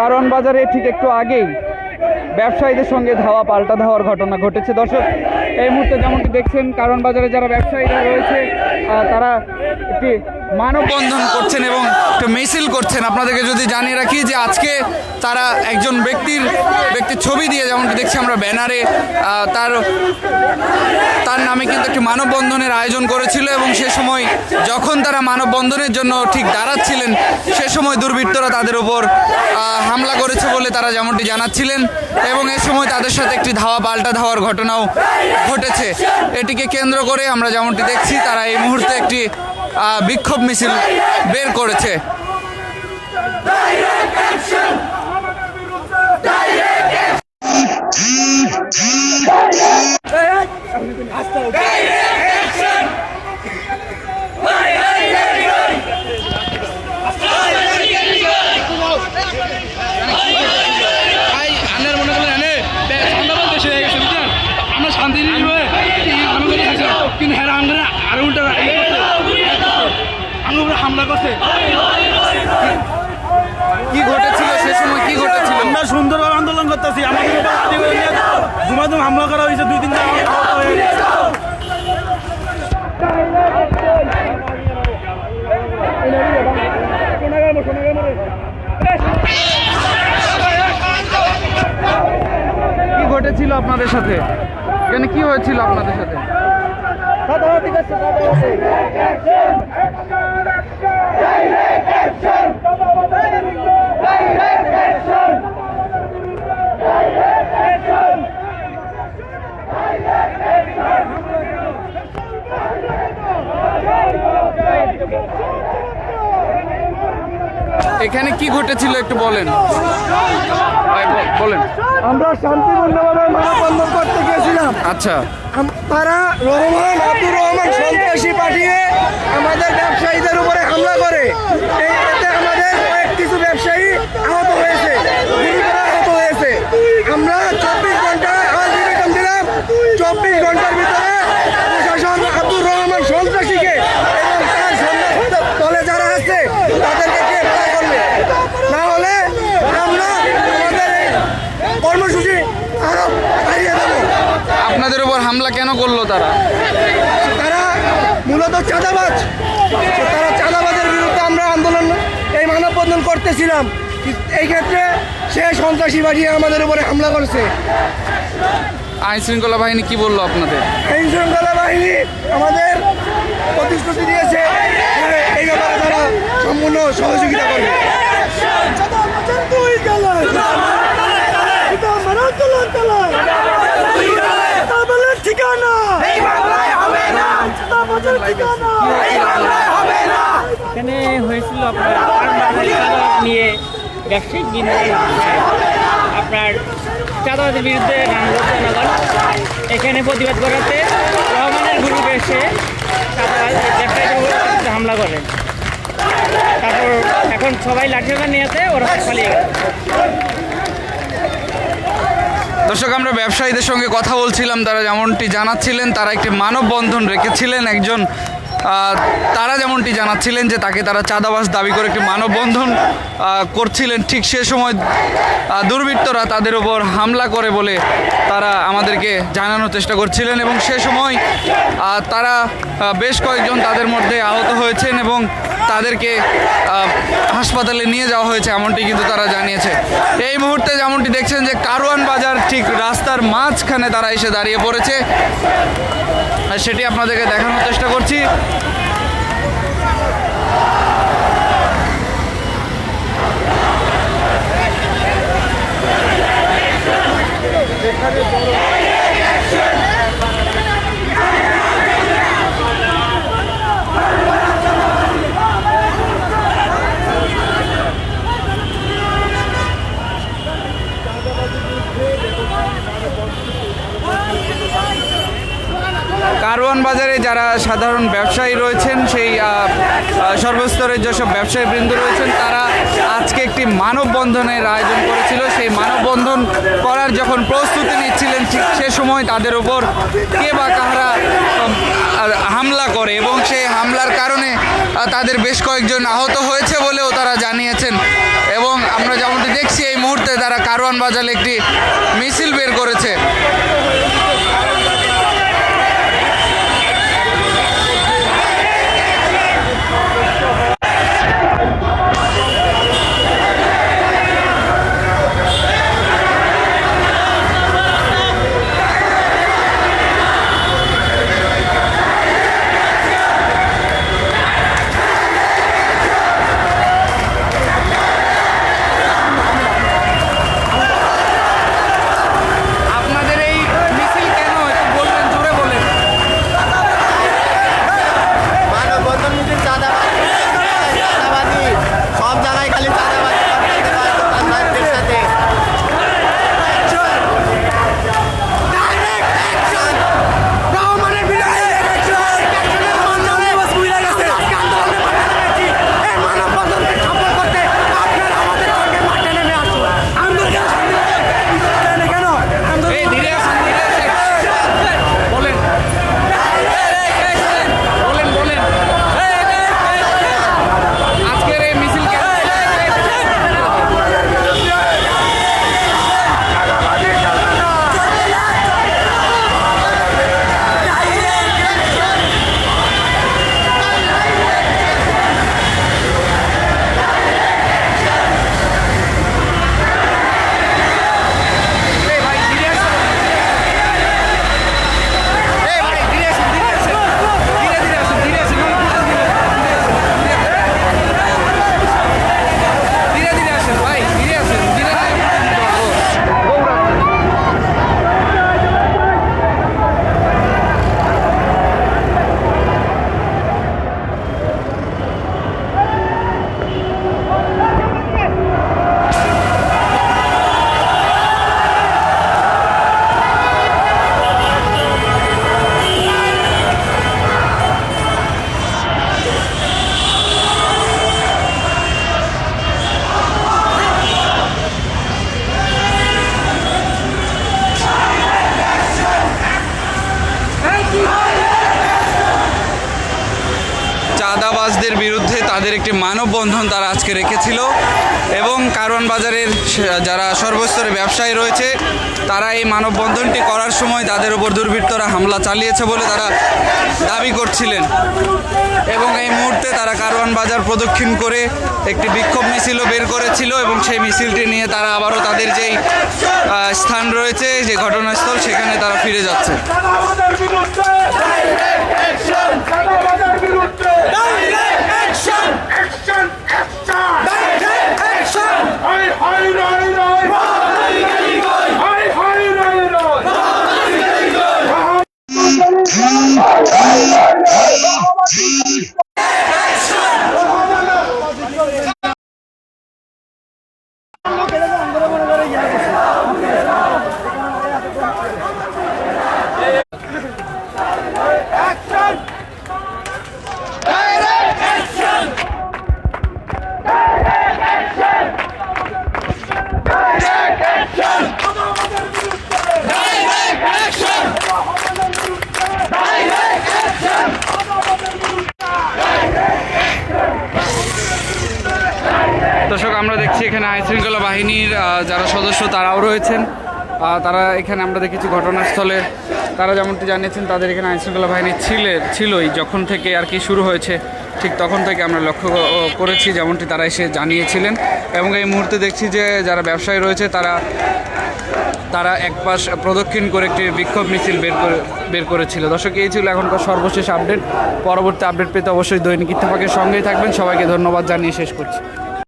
কারণ বাজারে ঠিক একটু আগেই ব্যবসায়ীদের সঙ্গে ধাওয়া পাল্টা ধাওয়ার ঘটনা ঘটেছে। দর্শক, এই মুহূর্তে যেমনটি দেখছেন, কারণ বাজারে যারা ব্যবসায়ীরা রয়েছে তারা একটি মানববন্ধন করছেন এবং একটু মিছিল করছেন। আপনাদেরকে যদি জানিয়ে রাখি যে আজকে তারা একজন ব্যক্তির ব্যক্তির ছবি দিয়ে, যেমনটি দেখছি আমরা ব্যানারে তার তার নামে কিন্তু একটি মানববন্ধনের আয়োজন করেছিল এবং সে সময় যখন তারা মানববন্ধনের জন্য ঠিক দাঁড়াচ্ছিলেন, সে সময় দুর্বৃত্তরা তাদের উপর হামলা করেছে বলে তারা যেমনটি জানাচ্ছিলেন এবং এ সময় তাদের সাথে একটি ধাওয়া, পাল্টা ধাওয়ার ঘটনাও ঘটেছে। এটিকে কেন্দ্র করে আমরা যেমনটি দেখছি, তারা এই মুহূর্তে একটি বিক্ষোভ মিছিল বের করেছে। ভাই আনের মনে করলেন এনে সন্ধ্যাবেলা বেশি হয়ে গেছে বুঝলেন আমরা শান্তি নিয়ে আমি করে খাইছি কিন্তু হ্যাঁ আমরা আরও উল্টা হামলা করছে কি ঘটেছিল? সে সময় কি ঘটেছিল? আমরা সুন্দরভাবে আন্দোলন করতেছি। আমাদের ধুমাধুম হামলা করা হয়েছে দুই গেছে। কি ঘটেছিল আপনাদের সাথে? এখানে কি হয়েছিল আপনাদের সাথে? এখানে কি ঘটেছিল একটু বলেন। বলেন। আমরা শান্তিপূর্ণভাবে মানববন্ধন গিয়েছিলাম আচ্ছা। তারা রহমান আব্দুর রহমান পাঠিয়ে আমাদের ব্যবসায়ীদের উপরে হামলা করে। এতে আমাদের কয়েক কিছু ব্যবসায়ী আহত হয়েছে আমরা চব্বিশ ঘণ্টা আলটিমেটাম দিলাম চব্বিশ ঘণ্টার ভিতরে প্রশাসন আব্দুর রহমান সন্ত্রাসীকে এবং তার সন্ত্রাসী দলে যারা আছে তাদেরকে গ্রেপ্তার করবে না হলে আমরা আমাদের এই কর্মসূচি আরও বাড়িয়ে দেবো আপনাদের উপর হামলা কেন করল তারা? তারা মূলত চাঁদাবাজ। তারা চাঁদাবাজের বিরুদ্ধে আমরা আন্দোলন এই মানববন্ধন করতেছিলাম। এই ক্ষেত্রে সে সন্ত্রাসী বাড়িয়ে আমাদের উপরে হামলা করছে। আইন শৃঙ্খলা বাহিনী কি বলল আপনাদের? আইন শৃঙ্খলা বাহিনী আমাদের প্রতিশ্রুতি দিয়েছে। এই ব্যাপারে তারা সম্পূর্ণ সহযোগিতা করবে। এখানে হয়েছিল আপনার নিয়ে ব্যবসায়িক বিনিয়োগ আপনার চাঁদাবাদের বিরুদ্ধে জনগণ এখানে প্রতিবাদ করাতে রহমানের গ্রুপ এসে ব্যবসায়ীদের হামলা করে তারপর এখন সবাই লাঠি নিয়েছে ওরা পালিয়ে গেছে। দর্শক, আমরা ব্যবসায়ীদের সঙ্গে কথা বলছিলাম, তারা যেমনটি জানাচ্ছিলেন, তারা একটি মানববন্ধন রেখেছিলেন একজন তারা যেমনটি জানাচ্ছিলেন যে তাকে তারা চাঁদাবাস দাবি করে একটি মানববন্ধন করছিলেন, ঠিক সে সময় দুর্বৃত্তরা তাদের উপর হামলা করে বলে তারা আমাদেরকে জানানোর চেষ্টা করছিলেন এবং সে সময় তারা বেশ কয়েকজন তাদের মধ্যে আহত হয়েছেন এবং তাদেরকে হাসপাতালে নিয়ে যাওয়া হয়েছে, এমনটি কিন্তু তারা জানিয়েছে। এই মুহূর্তে যেমনটি দেখছেন যে কারওয়ান বাজার ঠিক রাস্তার মাঝখানে তারা এসে দাঁড়িয়ে পড়েছে। আর সেটি আপনাদেরকে দেখানোর চেষ্টা করছি। কারওয়ান বাজারে যারা সাধারণ ব্যবসায়ী রয়েছেন, সেই সর্বস্তরের যেসব ব্যবসায়ী বৃন্দ রয়েছেন, তারা আজকে একটি মানববন্ধনের আয়োজন করেছিল। সেই মানববন্ধন করার যখন প্রস্তুতি নিচ্ছিলেন, ঠিক সে সময় তাদের উপর কে বা কাহারা হামলা করে এবং সেই হামলার কারণে তাদের বেশ কয়েকজন আহত হয়েছে বলেও তারা জানিয়েছেন। এবং আমরা যেমনটি দেখছি, এই মুহূর্তে তারা কারওয়ান বাজারে একটি মিছিল বের করেছে। একটি মানববন্ধন তারা আজকে রেখেছিল এবং কারওয়ান বাজারের যারা সর্বস্তরে ব্যবসায়ী রয়েছে, তারা এই মানববন্ধনটি করার সময় তাদের উপর দুর্বৃত্তরা হামলা চালিয়েছে বলে তারা দাবি করছিলেন। এবং এই মুহূর্তে তারা কারওয়ান বাজার প্রদক্ষিণ করে একটি বিক্ষোভ মিছিলও বের করেছিল এবং সেই মিছিলটি নিয়ে তারা আবারও তাদের যেই স্থান রয়েছে, যে ঘটনাস্থল, সেখানে তারা ফিরে যাচ্ছে চাঁদাবাজের বিরুদ্ধে অ্যাকশন চাঁদাবাজের বিরুদ্ধে অ্যাকশন অ্যাকশন অ্যাকশন হাই হাই রাই হাই হাই রাই রাই দর্শক আমরা দেখছি এখানে আইনশৃঙ্খলা বাহিনীর যারা সদস্য তারাও রয়েছেন। তারা এখানে আমরা দেখেছি ঘটনাস্থলে। তারা যেমনটি জানিয়েছেন, তাদের এখানে আইনশৃঙ্খলা বাহিনী ছিলে, ছিলই। যখন থেকে আর কি শুরু হয়েছে, ঠিক তখন থেকে আমরা লক্ষ্য করেছি, যেমনটি তারা এসে জানিয়েছিলেন। এবং এই মুহূর্তে দেখছি যে যারা ব্যবসায়ী রয়েছে, তারা তারা এক পাশ প্রদক্ষিণ করে একটি বিক্ষোভ মিছিল বের করে, বের করেছিল। দর্শক, এই ছিল এখনকার সর্বশেষ আপডেট। পরবর্তী আপডেট পেতে অবশ্যই দৈনিক ইত্তেফাকের সঙ্গেই থাকবেন। সবাইকে ধন্যবাদ জানিয়ে শেষ করছি।